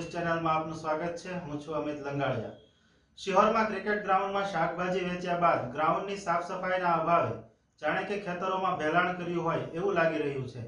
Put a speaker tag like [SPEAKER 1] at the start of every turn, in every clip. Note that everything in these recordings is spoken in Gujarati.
[SPEAKER 1] સ્વાગત છે. હું છું અમિત લંગાળિયા શિહોરમાં ક્રિકેટ ગ્રાઉન્ડમાં શાકભાજી વેચ્યા બાદ ગ્રાઉન્ડની સાફ સફાઈના અભાવે જાણે કે ખેતરોમાં ભેલાણ કર્યું હોય એવું લાગી રહ્યું છે.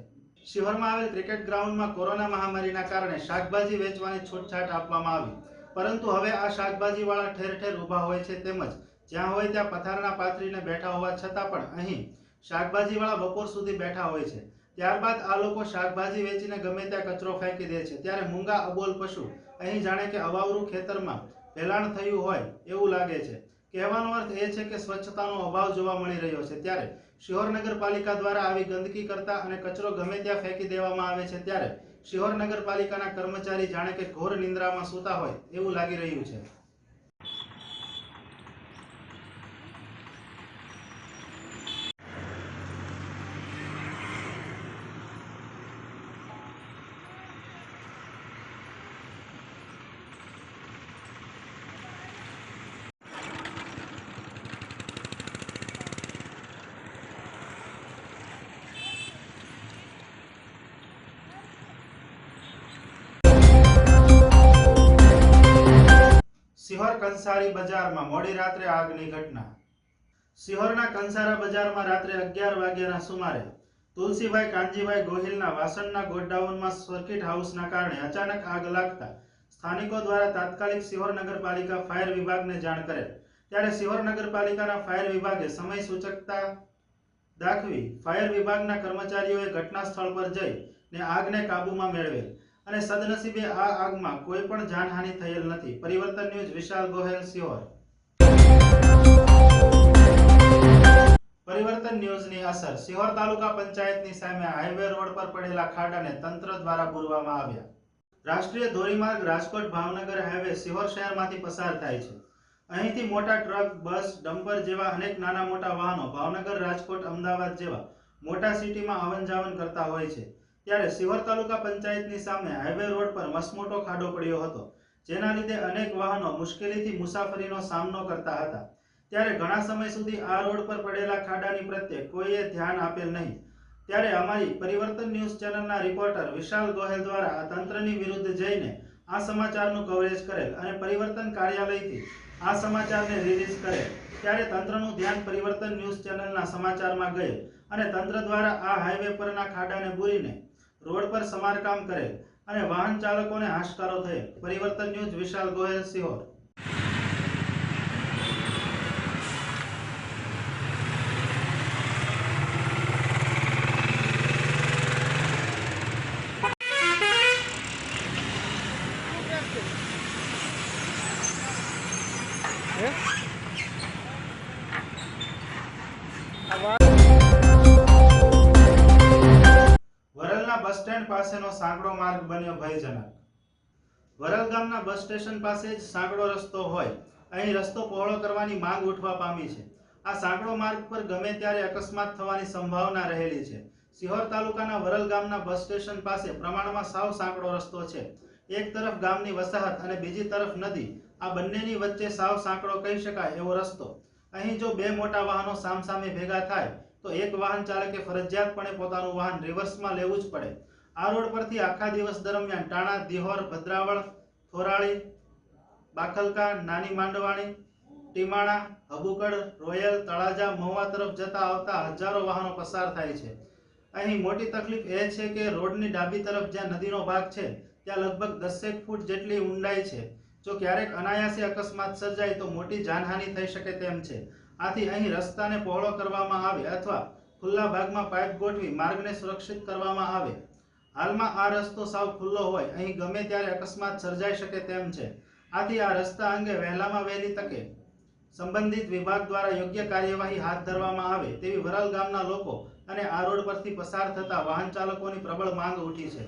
[SPEAKER 1] શિહોરમાં આવેલ ક્રિકેટ ગ્રાઉન્ડમાં કોરોના મહામારીના કારણે શાકભાજી વેચવાની છૂટછાટ આપવામાં આવી. પરંતુ હવે આ શાકભાજીવાળા ઠેર ઠેર ઊભા હોય છે તેમજ જ્યાં હોય ત્યાં પથારના પાથરીને બેઠા હોવા છતાં પણ અહીં શાકભાજીવાળા બપોર સુધી બેઠા હોય છે. ત્યારબાદ આ લોકો શાકભાજી વેચીને ગમે ત્યાં કચરો ફેંકી દે છે. ત્યારે મૂંગા અબોલ પશુ અહીં જાણે કે અવાવરું ખેતરમાં ભેલાણ થયું હોય એવું લાગે છે. કહેવાનો અર્થ એ છે કે સ્વચ્છતાનો અભાવ જોવા મળી રહ્યો છે. ત્યારે શિહોર નગરપાલિકા દ્વારા આવી ગંદકી કરતા અને કચરો ગમે ત્યાં ફેંકી દેવામાં આવે છે ત્યારે શિહોર નગરપાલિકાના કર્મચારી જાણે કે ઘોર નિંદ્રામાં સૂતા હોય એવું લાગી રહ્યું છે. કંસારી બજારમાં મોડી રાત્રે આગની ઘટના. સિહોરના કંસારા બજારમાં રાત્રે અગિયાર વાગ્યાના સુમારે તુલસીભાઈ કાનજીભાઈ ગોહિલના વાસણના ગોડાઉનમાં સર્કિટ હાઉસના કારણે અચાનક આગ લાગતા સ્થાનિકો દ્વારા તાત્કાલિક સિહોર નગરપાલિકા ફાયર વિભાગને જાણ કરેલ. ત્યારે સિહોર નગરપાલિકાના ફાયર વિભાગે સમય સૂચકતા દાખવી ફાયર વિભાગના કર્મચારીઓએ ઘટના સ્થળ પર જઈ ને આગને કાબૂમાં મેળવેલ. અને સદનસીબે આ આગમાં કોઈ પણ જાનહાનિ થયેલ નથી. પરિવર્તન ન્યૂઝ વિશાલ ગોહેલ, સિહોર. પરિવર્તન ન્યૂઝની અસર. સિહોર તાલુકા પંચાયતની સામે હાઈવે રોડ પર પડેલા ખાડાને તંત્ર દ્વારા પૂરવામાં આવ્યા. રાષ્ટ્રીય ધોરીમાર્ગ રાજકોટ ભાવનગર હાઈવે સિહોર શહેરમાંથી પસાર થાય છે. અહીંથી મોટા ટ્રક, બસ, ડમ્પર જેવા અનેક નાના મોટા વાહનો ભાવનગર, રાજકોટ, અમદાવાદ જેવા મોટા સિટીમાં આવન જાવન કરતા હોય છે. ત્યારે સિહોર તાલુકા પંચાયતની સામે હાઈવે રોડ પર મસમોટો ખાડો પડ્યો હતો, જેના લીધે અનેક વાહનો મુશ્કેલીથી મુસાફરીનો સામનો કરતા હતા. ત્યારે ઘણા સમય સુધી આ રોડ પર પડેલા ખાડાની પ્રત્યે કોઈએ ધ્યાન આપેલ નહીં. ત્યારે અમારી પરિવર્તન ન્યૂઝ ચેનલના રિપોર્ટર વિશાલ ગોહેલ દ્વારા આ તંત્રની વિરુદ્ધ જઈને આ સમાચારનું કવરેજ કરેલ અને પરિવર્તન કાર્યાલયથી આ સમાચારને રિલીઝ કરેલ, ત્યારે તંત્રનું ધ્યાન પરિવર્તન ન્યૂઝ ચેનલના સમાચારમાં ગયેલ અને તંત્ર દ્વારા આ હાઈવે પરના ખાડાને બૂરીને રોડ પર સમારકામ કરે અને વાહન ચાલકોને હાશકારો થયે. પરિવર્તન ન્યૂઝ વિશાલ ગોહેલ, સિહોર. વરલના સ્ટેન્ડ પાસેનો સાંકડો માર્ગ બન્યો ભયજનક. વરલ ગામના બસ સ્ટેશન પાસે જ સાંકડો રસ્તો હોય. અહીં રસ્તો પહોળો કરવાની માંગ ઉઠવા પામી છે. આ સાંકડો માર્ગ પર ગમે ત્યારે અકસ્માત થવાની સંભાવના રહેલી છે. સિહોર તાલુકાના વરલ ગામના બસ સ્ટેશન પાસે પ્રમાણમાં સાવ સાંકડો રસ્તો છે. એક તરફ ગામની વસાહત અને બીજી તરફ નદી. આ બંનેની વચ્ચે સાવ સાંકડો કહી શકાય એવો રસ્તો. અહીં જો બે મોટા વાહનો સામસામે ભેગા થાય, તો એક વાહન ચાલકે ફરજિયાતપણે પોતાનું વાહન રિવર્સમાં લેવું જ પડે. આ રોડ પરથી આખા દિવસ દરમિયાન ટાણા, દિહોર, ભદ્રાવળ, થોરાળી, બાખલકા, નાની માંડવાણી, ટીમાણા હબુકડ રોયલ, તળાજા, મહુવા તરફ જતા આવતા હજારો વાહનો પસાર થાય છે. અહીં મોટી તકલીફ એ છે કે રોડની ડાબી તરફ જ્યાં નદીનો ભાગ છે, ત્યાં લગભગ દસેક ફૂટ જેટલી ઊંડાઈ છે. જો ક્યારેક અનાયાસે અકસ્માત સર્જાય તો મોટી જાનહાનિ થઈ શકે તેમ છે. આથી અહીં રસ્તાને પહોળો કરવામાં આવે અથવા ખુલ્લા ભાગમાં પાઇપ ગોઠવી માર્ગને સુરક્ષિત કરવામાં આવે. હાલમાં આ રસ્તો સાવ ખુલ્લો હોય, અહીં ગમે ત્યારે અકસ્માત સર્જાઈ શકે તેમ છે. આથી આ રસ્તા અંગે વહેલામાં વહેલી તકે સંબંધિત વિભાગ દ્વારા યોગ્ય કાર્યવાહી હાથ ધરવામાં આવે તેવી વરલ ગામના લોકો અને આ રોડ પરથી પસાર થતા વાહન ચાલકોની પ્રબળ માંગ ઉઠી છે.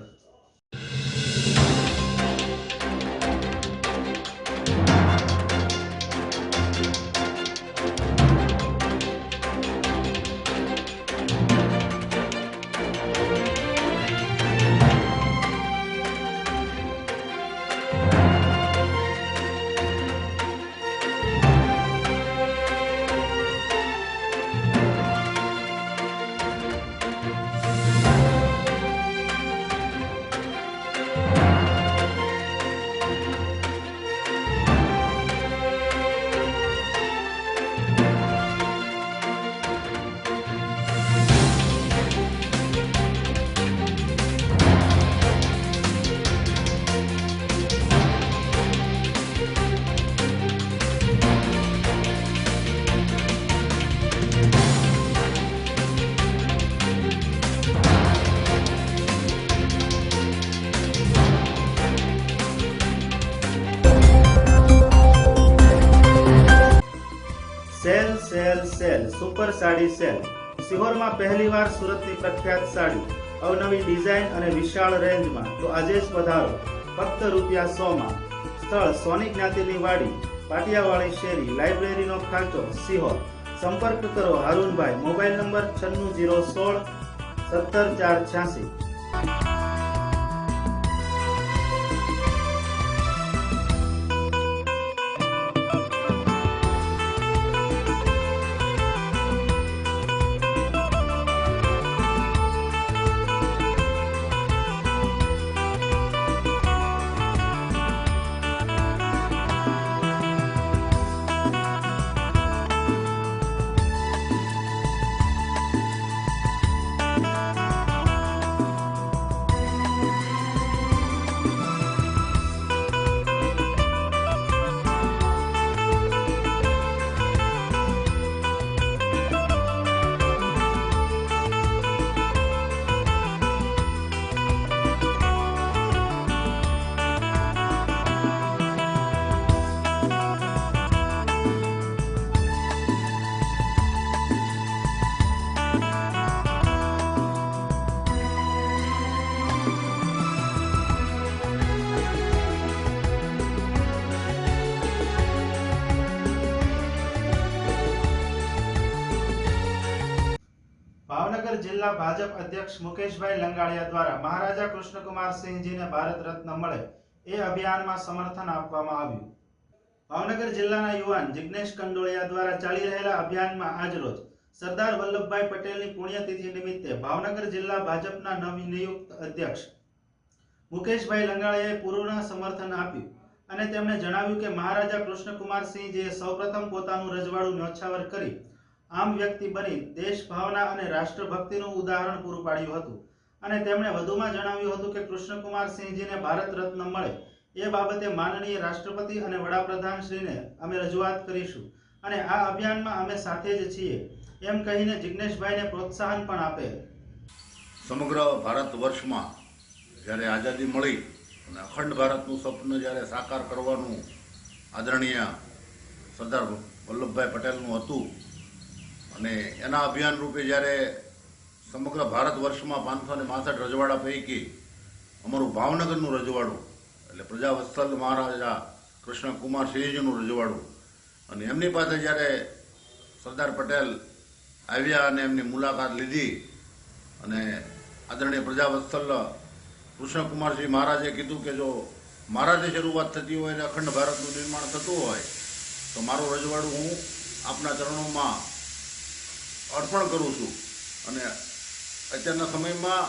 [SPEAKER 1] Sale sale, super sari sale. સિહોરમાં પહેલીવાર સુરતની પ્રખ્યાત સાડી. અવનવી ડિઝાઇન અને વિશાળ રેન્જમાં. તો આજે જ પધારો ફક્ત રૂપિયા સો માં સ્થળ સોની જ્ઞાતિની વાડી, પાટિયાવાળી શેરી, લાઇબ્રેરીનો ખાંચો, સિહોર. સંપર્ક કરો હારૂનભાઈ. મોબાઈલ નંબર છન્નું જીરો સોળ, સત્તર ચાર છ્યાસી. જિલ્લા ભાજપ અધ્યક્ષ મુકેશભાઈ લંગાડિયા દ્વારા મહારાજા કૃષ્ણકુમાર ભારત રત્ન મળે એ અભિયાનમાં સમર્થન આપવામાં આવ્યું. ભાવનગર જિલ્લાના યુવાન જિગ્નેશ કંડોળિયા દ્વારા ચાલી રહેલા અભિયાનમાં આજરોજ સરદાર વલ્લભભાઈ પટેલની પુણ્યતિથિ નિમિત્તે ભાવનગર જિલ્લા ભાજપના નવનિયુક્ત અધ્યક્ષ મુકેશભાઈ લંગાળિયાએ પૂર્ણ સમર્થન આપ્યું અને તેમણે જણાવ્યું કે મહારાજા કૃષ્ણકુમાર સિંહજીએ સૌપ્રથમ પોતાનું રજવાડું ન્યોછાવર કરી આમ વ્યક્તિ બની દેશ ભાવના અને રાષ્ટ્રભક્તિનું ઉદાહરણ પૂરું પાડ્યું હતું. અને તેમણે વધુમાં જણાવ્યું હતું કે કૃષ્ણકુમાર સિંહજીને ભારત રત્ન મળે એ બાબતે માનનીય રાષ્ટ્રપતિ અને વડાપ્રધાન શ્રીને અમે રજૂઆત કરીશું. અને આ અભિયાનમાં અમે સાથે જ છીએ. એમ કહીને જિગ્નેશભાઈને પ્રોત્સાહન પણ આપે.
[SPEAKER 2] સમગ્ર ભારત વર્ષમાં જ્યારે આઝાદી મળી અને અખંડ ભારતનું સ્વપ્ન જ્યારે સાકાર કરવાનું આદરણીય સરદાર વલ્લભભાઈ પટેલનું હતું અને એના અભિયાન રૂપે જ્યારે સમગ્ર ભારત વર્ષમાં પાંચસો ને માસઠ રજવાડા પૈકી અમારું ભાવનગરનું રજવાડું, એટલે પ્રજાવત્સલ મહારાજા કૃષ્ણકુમાર સિંહજીનું રજવાડું અને એમની પાસે જ્યારે સરદાર પટેલ આવ્યા અને એમની મુલાકાત લીધી અને આદરણીય પ્રજાવત્સલ કૃષ્ણકુમારસિંહ મહારાજે કીધું કે જો મહારાજે શરૂઆત થતી હોય અને અખંડ ભારતનું નિર્માણ થતું હોય, તો મારું રજવાડું હું આપના ચરણોમાં અર્પણ કરું છું. અને અત્યારના સમયમાં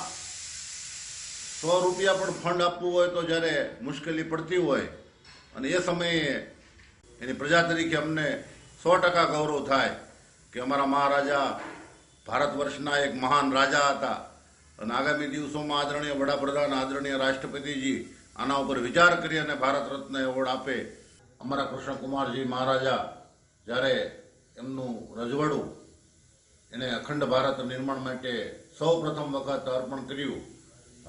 [SPEAKER 2] સો રૂપિયા પણ ફંડ આપવું હોય તો જ્યારે મુશ્કેલી પડતી હોય, અને એ સમયે એની પ્રજા તરીકે અમને સો ટકા ગૌરવ થાય કે અમારા મહારાજા ભારત વર્ષના એક મહાન રાજા હતા. અને આગામી દિવસોમાં આદરણીય વડાપ્રધાન, આદરણીય રાષ્ટ્રપતિજી આના ઉપર વિચાર કરી અને ભારત રત્ન એવોર્ડ આપે. અમારા કૃષ્ણકુમારજી મહારાજા જ્યારે એમનું રજવાડું એને અખંડ ભારત નિર્માણ માટે સૌ પ્રથમ વખત અર્પણ કર્યું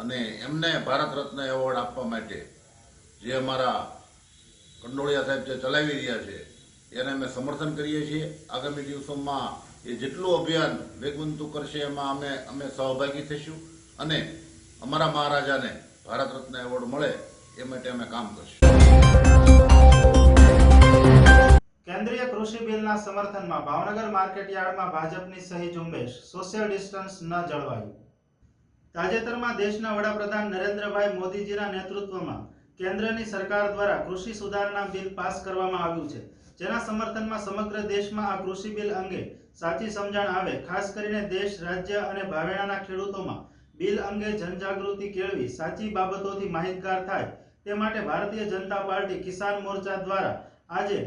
[SPEAKER 2] અને એમને ભારત રત્ન એવોર્ડ આપવા માટે જે અમારા કંડોળિયા સાહેબ જે ચલાવી રહ્યા છે, એને અમે સમર્થન કરીએ છીએ. આગામી દિવસોમાં એ જેટલું અભિયાન વેગવંતું કરશે, એમાં અમે અમે સહભાગી થઈશું અને અમારા મહારાજાને ભારત રત્ન એવોર્ડ મળે એ માટે અમે કામ કરશું.
[SPEAKER 1] કેન્દ્રીય કૃષિ બિલના સમર્થનમાં ભાવનગર માર્કેટ યાર્ડમાં ભાજપની સહી ઝુંબેશ. સોશિયલ ડિસ્ટન્સ ન જળવાયું. તાજેતરમાં દેશના વડાપ્રધાન નરેન્દ્રભાઈ મોદીજીના નેતૃત્વમાં કેન્દ્રની સરકાર દ્વારા કૃષિ સુધારણા બિલ પાસ કરવામાં આવ્યું છે. જેના સમર્થનમાં સમગ્ર દેશમાં આ કૃષિ બિલ અંગે સાચી સમજણ આવે, ખાસ કરીને દેશ, રાજ્ય અને ભાવેણાના ખેડૂતોમાં બિલ અંગે જનજાગૃતિ કેળવી સાચી બાબતોથી માહિતગાર થાય તે માટે ભારતીય જનતા પાર્ટી કિસાન મોરચા દ્વારા આજે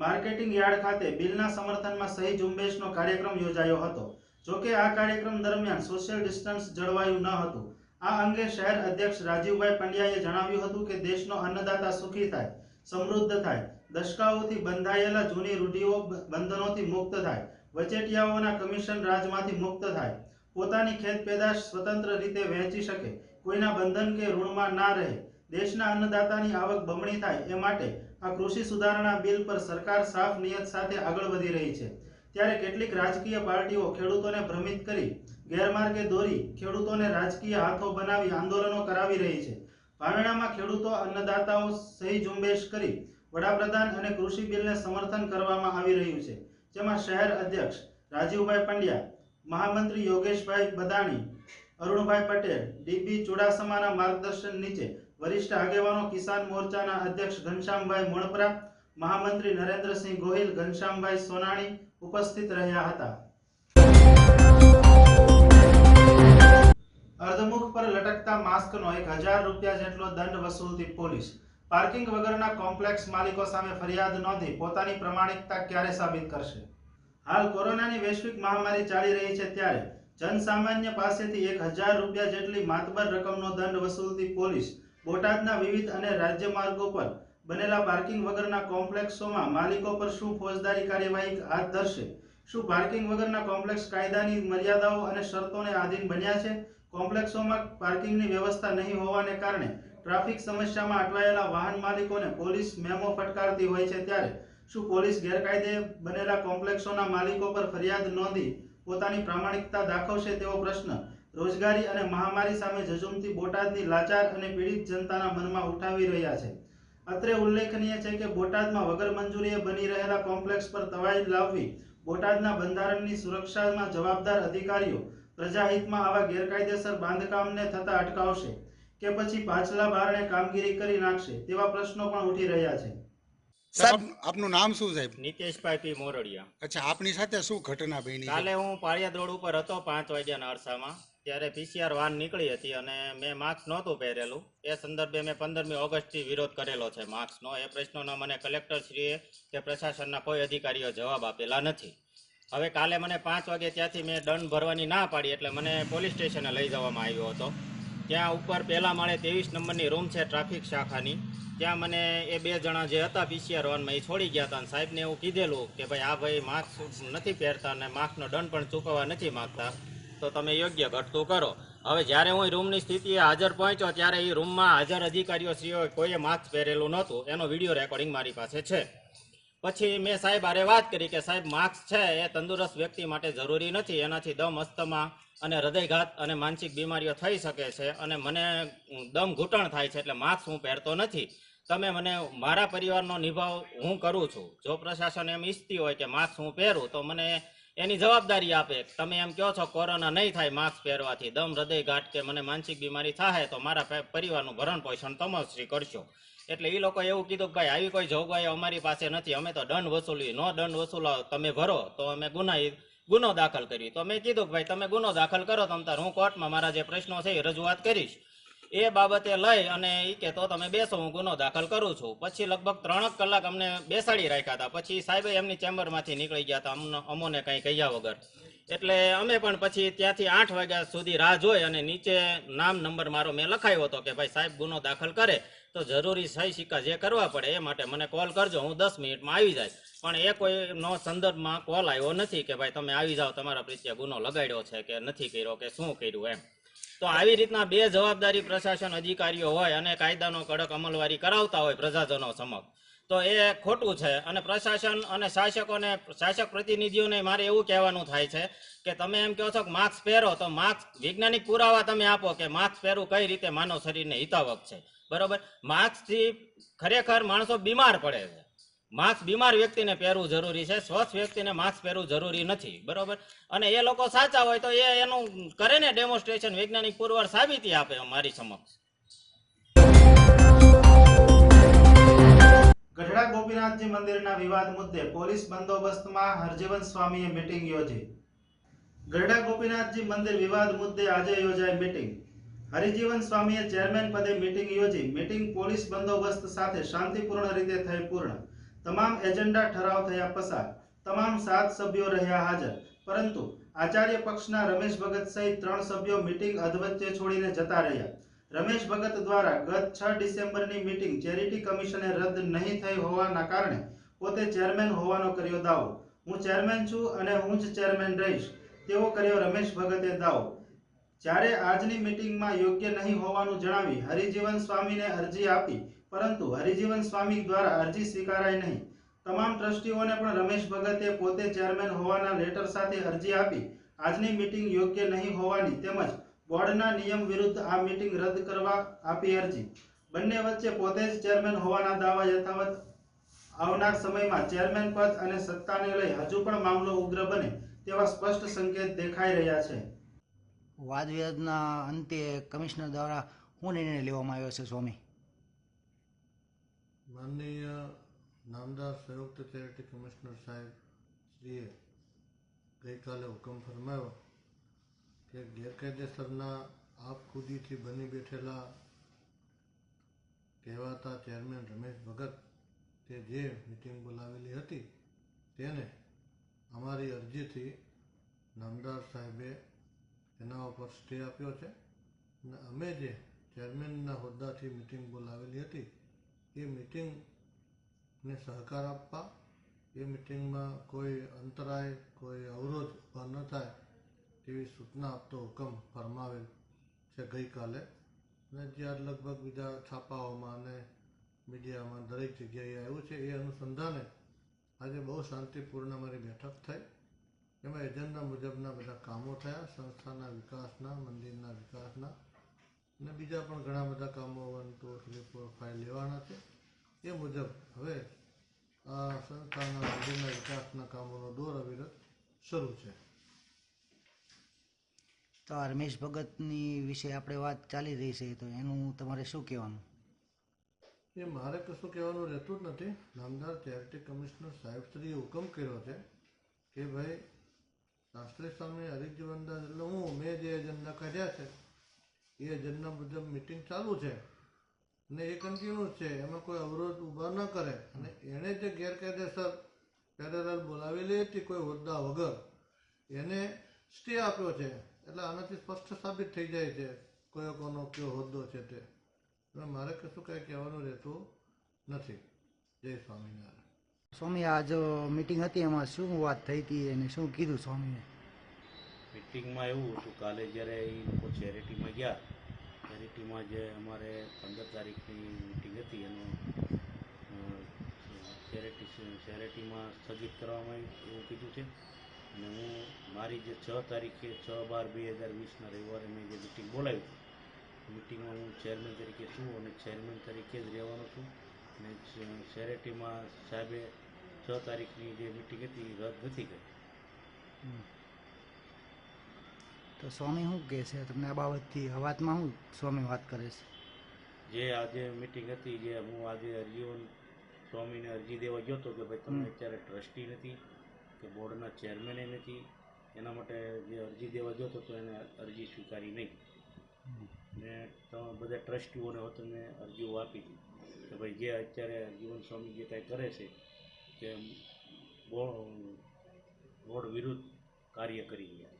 [SPEAKER 1] માર્કેટિંગ યાર્ડ ખાતે બિલના સમર્થનમાં સહી ઝુંબેશનો કાર્યક્રમ યોજાયો હતો. જોકે આ કાર્યક્રમ દરમિયાન સોશિયલ ડિસ્ટન્સ જળવાયું ન હતું. આ અંગે શહેર અધ્યક્ષ રાજીવભાઈ પંડ્યાએ જણાવ્યું હતું કે દેશનો અન્નદાતા સુખી થાય, સમૃદ્ધ થાય, દશકાઓથી બંધાયેલા જૂની રૂઢિઓ બંધનોથી મુક્ત થાય, વચેટિયાઓના કમિશન રાજમાંથી મુક્ત થાય, પોતાની ખેત પેદાશ સ્વતંત્ર રીતે વહેંચી શકે, કોઈના બંધન કે ઋણમાં ના રહે, દેશના અન્નદાતાની આવક બમણી થાય એ માટે આ કૃષિ સુધારણા બિલ પર સરકાર સાફ નિયત સાથે આગળ વધી રહી છે. ત્યારે કેટલીક રાજકીય પાર્ટીઓ ખેડૂતોને ભ્રમિત કરી ગેરમાર્ગે દોરી ખેડૂતોને રાજકીય હાથો બનાવી આંદોલનો કરાવી રહી છે. ભાંગણામાં ખેડૂતો, અન્નદાતાઓ સહી ઝુંબેશ કરી વડાપ્રધાન અને કૃષિ બિલને સમર્થન કરવામાં આવી રહ્યું છે. જેમાં શહેર અધ્યક્ષ રાજીવભાઈ પંડ્યા, મહામંત્રી યોગેશભાઈ બદાણી, અરુણભાઈ પટેલ ડીબી ચુડાસમાના માર્ગદર્શન નીચે વરિષ્ઠ આગેવાનો કિસાન મોરચાના અધ્યક્ષ ઘનશ્યામભાઈ મોણપરા, મહામંત્રી નરેન્દ્રસિંહ ગોહિલ, ઘનશ્યામભાઈ સોનાણી ઉપસ્થિત રહ્યા હતા. અર્ધમુખ પર લટકતા માસ્કનો એક હજાર રૂપિયા જેટલો દંડ વસૂલતી પોલીસ. પાર્કિંગ વગરના કોમ્પ્લેક્સ માલિકો સામે ફરિયાદ નોંધી પોતાની પ્રમાણિકતા ક્યારે સાબિત કરશે? હાલ કોરોનાની વૈશ્વિક મહામારી ચાલી રહી છે ત્યારે જનસામાન્ય પાસેથી એક હજાર રૂપિયા જેટલી માતબર રકમનો દંડ વસૂલતી પોલીસ બોટાદના વિવિધ અને રાજ્ય માર્ગો પર બનેલા પાર્કિંગ વગરના કોમ્પ્લેક્સોમાં માલિકો પર શું ફોજદારી કાર્યવાહી હાથ ધરશે? શું પાર્કિંગ વગરના કોમ્પ્લેક્સ કાયદાની મર્યાદાઓ અને શરતોને આધીન બન્યા છે? કોમ્પ્લેક્સોમાં પાર્કિંગની વ્યવસ્થા નહીં હોવાને કારણે ટ્રાફિક સમસ્યામાં અટવાયેલા વાહન માલિકોને પોલીસ મેમો ફટકારતી હોય છે ત્યારે શું પોલીસ ગેરકાયદે બનેલા કોમ્પ્લેક્સોના માલિકો પર ફરિયાદ નોંધી પોતાની પ્રામાણિકતા દાખવશે તેવો પ્રશ્ન રોજગારી અને મહામારી સામે ઝઝુમતી બોટાદની લાચાર અને પીડિત જનતાના મનમાં ઉઠાવી રહ્યા છે. અત્રે ઉલ્લેખનીય છે કે બોટાદમાં વગર મંજૂરીએ બની રહેલા કોમ્પ્લેક્સ પર તવાઈ લાવવી બોટાદના બંધારણની સુરક્ષામાં જવાબદાર અધિકારીઓ પ્રજાહિતમાં આવા ગેરકાયદેસર બાંધકામને થતા અટકાવશે કે પછી પાછલા બારણે કામગીરી કરી નાખશે તેવા પ્રશ્નો પણ ઉઠી રહ્યા છે.
[SPEAKER 3] સાહેબ આપનું નામ શું સાહેબ?
[SPEAKER 4] નિતેશભાઈ પી મોરડિયા.
[SPEAKER 3] અચ્છા આપની સાથે શું ઘટના બની
[SPEAKER 4] કાલે હું પાળિયા રોડ ઉપર હતો પાંચ વાગ્યાના અરસામાં. ત્યારે પીસીઆર વાન નીકળી હતી અને મેં માસ્ક નહોતું પહેરેલું. એ સંદર્ભે મેં પંદરમી ઓગસ્ટથી વિરોધ કરેલો છે માસ્કનો એ પ્રશ્નોનો મને કલેક્ટરશ્રીએ કે પ્રશાસનના કોઈ અધિકારીઓ જવાબ આપેલા નથી. હવે કાલે મને પાંચ વાગે ત્યાંથી મેં દંડ ભરવાની ના પાડી એટલે મને પોલીસ સ્ટેશને લઈ જવામાં આવ્યો હતો. ત્યાં ઉપર પહેલા માળે ત્રેવીસ નંબરની રૂમ છે ટ્રાફિક શાખાની. ત્યાં મને એ બે જણા જે હતા પીસીઆર વનમાં એ છોડી ગયા હતા અને સાહેબને એવું કીધેલું કે ભાઈ આ ભાઈ માસ્ક નથી પહેરતા અને માસ્કનો દંડ પણ ચૂકવવા નથી માગતા. તો તમે યોગ્ય ઘટતું કરો. હવે જ્યારે હું રૂમની સ્થિતિએ હાજર પહોંચ્યો ત્યારે એ રૂમમાં હાજર અધિકારીઓ શ્રીઓ કોઈએ માસ્ક પહેરેલું નહોતું. એનો વીડિયો રેકોર્ડિંગ મારી પાસે છે. પછી મેં સાહેબ આરે વાત કરી કે સાહેબ, માસ્ક છે, એ તંદુરસ્ત વ્યક્તિ માટે જરૂરી નથી. એનાથી દમ અસ્તમા અને હૃદયઘાત અને માનસિક બીમારીઓ થઈ શકે છે અને મને દમ ઘૂંટણ થાય છે એટલે માસ્ક હું પહેરતો નથી. તમે મને, મારા પરિવારનો નિભાવ હું કરું છું. જો પ્રશાસન એમ ઈચ્છતી હોય કે માસ્ક હું પહેરું, તો મને એની જવાબદારી આપે. તમે એમ કહો છો, કોરોના નહીં થાય, માસ્ક પહેરવાથી. દમ, હૃદય ઘાટ કે મને માનસિક બીમારી થાય તો મારા પરિવારનું ભરણ પોષણ તમશ્રી કરશો એટલે એ લોકો એવું કીધું કે ભાઈ, આવી કોઈ જોગવાઈ અમારી પાસે નથી. અમે તો દંડ વસૂલી, નો દંડ વસૂલાવો તમે ભરો, તો અમે ગુનાહિત ગુનો દાખલ કરી તો મેં કીધું કે ભાઈ, તમે ગુનો દાખલ કરો, તમ તાર હું કોર્ટમાં મારા જે પ્રશ્નો છે એ રજૂઆત કરીશ. એ બાબતે લઈ અને એ કે તો તમે બેસો, હું ગુનો દાખલ કરું છું. પછી લગભગ ત્રણ કલાક અમને બેસાડી રાખ્યા હતા. પછી સાહેબે એમની ચેમ્બરમાંથી નીકળી ગયા હતા, અમને, અમોને કંઈ કહ્યા વગર. એટલે અમે પણ પછી ત્યાંથી આઠ વાગ્યા સુધી રાહ જોઈ અને નીચે નામ, નંબર મારો મેં લખાયો હતો કે ભાઈ સાહેબ ગુનો દાખલ કરે, તો જરૂરી સહી સિક્કા જે કરવા પડે એ માટે મને કોલ કરજો, હું દસ મિનિટમાં આવી જાય. પણ એ કોઈનો સંદર્ભમાં કોલ આવ્યો નથી કે ભાઈ તમે આવી જાઓ, તમારા પ્રત્યે ગુનો લગાડ્યો છે કે નથી કર્યો કે શું કર્યું એમ. તો આવી રીતના બે જવાબદારી પ્રશાસન અધિકારીઓ હોય અને કાયદાનો કડક અમલવારી કરાવતા હોય પ્રજાજનો સમક્ષ. તો એ ખોટું છે અને પ્રશાસન અને શાસકોને, શાસક પ્રતિનિધિઓને મારે એવું કહેવાનું થાય છે કે તમે એમ કહો છો કે માસ્ક પહેરો, તો માસ્ક, વૈજ્ઞાનિક પુરાવા તમે આપો કે માસ્ક પહેરવું કઈ રીતે માનવ શરીરને હિતાવક છે? બરોબર? માસ્કથી ખરેખર માણસો બીમાર પડે છે. માસ્ક બીમાર વ્યક્તિને પહેરવું જરૂરી છે. સ્વસ્થ વ્યક્તિને માસ્ક પહેરવું જરૂરી નથી. બરોબર? અને એ લોકો સાચા હોય તો એ એનું કરે ને ડેમોન્સ્ટ્રેશન વૈજ્ઞાનિક પુરવાર સાબિતી આપે અમારી સમક્ષ.
[SPEAKER 1] ગઢડા ગોપીનાથજી મંદિરના વિવાદ મુદ્દે પોલીસ બંદોબસ્તમાં હરજીવન સ્વામીએ મીટિંગ યોજી. ગઢડા ગોપીનાથજી મંદિર વિવાદ મુદ્દે આજે યોજાઈ મીટિંગ હરિજીવન સ્વામીએ ચેરમેન પદે મીટિંગ યોજી. મીટિંગ પોલીસ બંદોબસ્ત સાથે શાંતિપૂર્ણ રીતે થઈ પૂર્ણ. તમામ એજન્ડા ઠરાવ થયા પસાર, તમામ સાત સભ્યો રહ્યા હાજર. પરંતુ આચાર્ય પક્ષના રમેશ ભગત સહિત ત્રણ સભ્યો મીટિંગ અધવચ્ચે છોડીને જતા રહ્યા. રમેશ ભગત દ્વારા ગત છ ડિસેમ્બરની મીટિંગ ચેરિટી કમિશને રદ નહીં થઈ હોવાના કારણે પોતે ચેરમેન હોવાનો કર્યો દાવો. હું ચેરમેન છું અને હું જ ચેરમેન રહીશ, તેવો કર્યો રમેશ ભગતે દાવો. જ્યારે આજની મીટિંગમાં યોગ્ય નહીં હોવાનું જણાવી હરિજીવન સ્વામીને અરજી આપી પરંતુ હરિજીવન સ્વામી દ્વારા અરજી સ્વીકારાઈ નહીં. તમામ ટ્રસ્ટીઓને પણ રમેશ ભગતે પોતે ચેરમેન હોવાના લેટર સાથે અરજી આપી આજની મીટિંગ યોગ્ય નહીં હોવાની તેમજ બોર્ડના નિયમ વિરુદ્ધ આ મીટિંગ રદ કરવા આપી અરજી. બંને વચ્ચે પોતે જ ચેરમેન હોવાના દાવા યથાવત આવનાર સમયમાં ચેરમેન પદ અને સત્તાને લઈ હજુ પણ મામલો ઉગ્ર બને તેવા સ્પષ્ટ સંકેત દેખાઈ રહ્યા છે.
[SPEAKER 5] વાદ વિવાદના અંતે કમિશનર દ્વારા હું નિર્ણય લેવામાં આવ્યો છે, સ્વામી.
[SPEAKER 6] માનનીય નામદાર સંયુક્ત ચેરિટી કમિશનર સાહેબ શ્રીએ ગઈકાલે હુકમ ફરમાવ્યો કે ગેરકાયદેસરના આપખુદીથી બની બેઠેલા કહેવાતા ચેરમેન રમેશ ભગત તે જે મિટિંગ બોલાવેલી હતી તેને અમારી અરજીથી નામદાર સાહેબે એના ઉપર સ્ટે આપ્યો છે. અને અમે જે ચેરમેનના હોદ્દાથી મિટિંગ બોલાવેલી હતી એ મિટિંગને સહકાર આપવા, એ મિટિંગમાં કોઈ અંતરાય, કોઈ અવરોધ ઊભા ન થાય તેવી સૂચના આપતો હુકમ ફરમાવેલ છે ગઈકાલે. અને જ્યાં લગભગ બીજા છાપાઓમાં અને મીડિયામાં દરેક જગ્યાએ આવ્યું છે, એ અનુસંધાને આજે બહુ શાંતિપૂર્ણ અમારી બેઠક થઈ. એમાં એજન્ડા મુજબના બધા કામો થયા, સંસ્થાના વિકાસના, મંદિરના વિકાસના. અને બીજા પણ ઘણા બધા કામો one two three four five લેવાના છે. એ મુજબ હવે આ સંસ્થાના મંદિરના વિકાસના કામોનો દોર અવિરત શરૂ છે.
[SPEAKER 5] તો આ રમેશ ભગતની વિશે આપણે વાત ચાલી રહી છે તો એનું તમારે શું કહેવાનું?
[SPEAKER 6] એ મારે કશું કહેવાનું રહેતું જ નથી. નામદાર ચેરિટી કમિશનર સાહેબશ્રીએ હુકમ કર્યો છે કે ભાઈ શાસ્ત્રી સ્વામી હરિજીવનદાસ એટલે હું મેં જે એજન્ડા કાઢ્યા છે એ એજન્ડા મુજબ મિટિંગ ચાલુ છે. અને એ કન્ટિન્યુ છે. એમાં કોઈ અવરોધ ઊભા ન કરે. અને એણે જે ગેરકાયદેસર પેરેલલ બોલાવેલી હતી કોઈ હોદ્દા વગર, એને સ્ટે આપ્યો છે. એટલે આનાથી સ્પષ્ટ સાબિત થઈ જાય છે કયો કોનો કયો હોદ્દો છે તે. મારે કશું કાંઈ કહેવાનું રહેતું નથી. જય સ્વામિનારાયણ.
[SPEAKER 5] સ્વામી, આ જો મિટિંગ હતી એમાં શું વાત થઈ હતી અને શું કીધું સ્વામીએ?
[SPEAKER 7] મિટિંગમાં એવું હતું, કાલે જ્યારે એ લોકો ચેરિટીમાં ગયા ચેરિટીમાં જે અમારે પંદર તારીખની મિટિંગ હતી, એનું ચેરિટી ચેરિટીમાં સ્થગિત કરવામાં એવું કીધું છે. અને હું, મારી જે છ તારીખે છ બાર બે હજાર વીસના રવિવારે મેં જે મિટિંગ બોલાવી મિટિંગમાં હું ચેરમેન તરીકે છું અને ચેરમેન તરીકે જ રહેવાનો છું. અને ચેરિટીમાં સાહેબે છ તારીખની જે મિટિંગ હતી, એ રદ નથી કરી.
[SPEAKER 5] તો સ્વામી શું કહે છે? તમને આ બાબતથી હવાતમાં શું સ્વામી વાત કરે છે?
[SPEAKER 7] જે આજે મિટિંગ હતી જે હું આજે અરજીઓ સ્વામીને અરજી દેવા ગયો હતો કે ભાઈ તમે અત્યારે ટ્રસ્ટી નથી કે બોર્ડના ચેરમેને નથી એના માટે જે અરજી દેવા ગયો હતો તો એને અરજી સ્વીકારી નહીં. ને તમે બધા ટ્રસ્ટીઓને તમને અરજીઓ આપી હતી કે ભાઈ જે અત્યારે જીવન સ્વામી જે કાંઈ કરે છે કે બોર્ડ વિરુદ્ધ કાર્ય કરી રહ્યા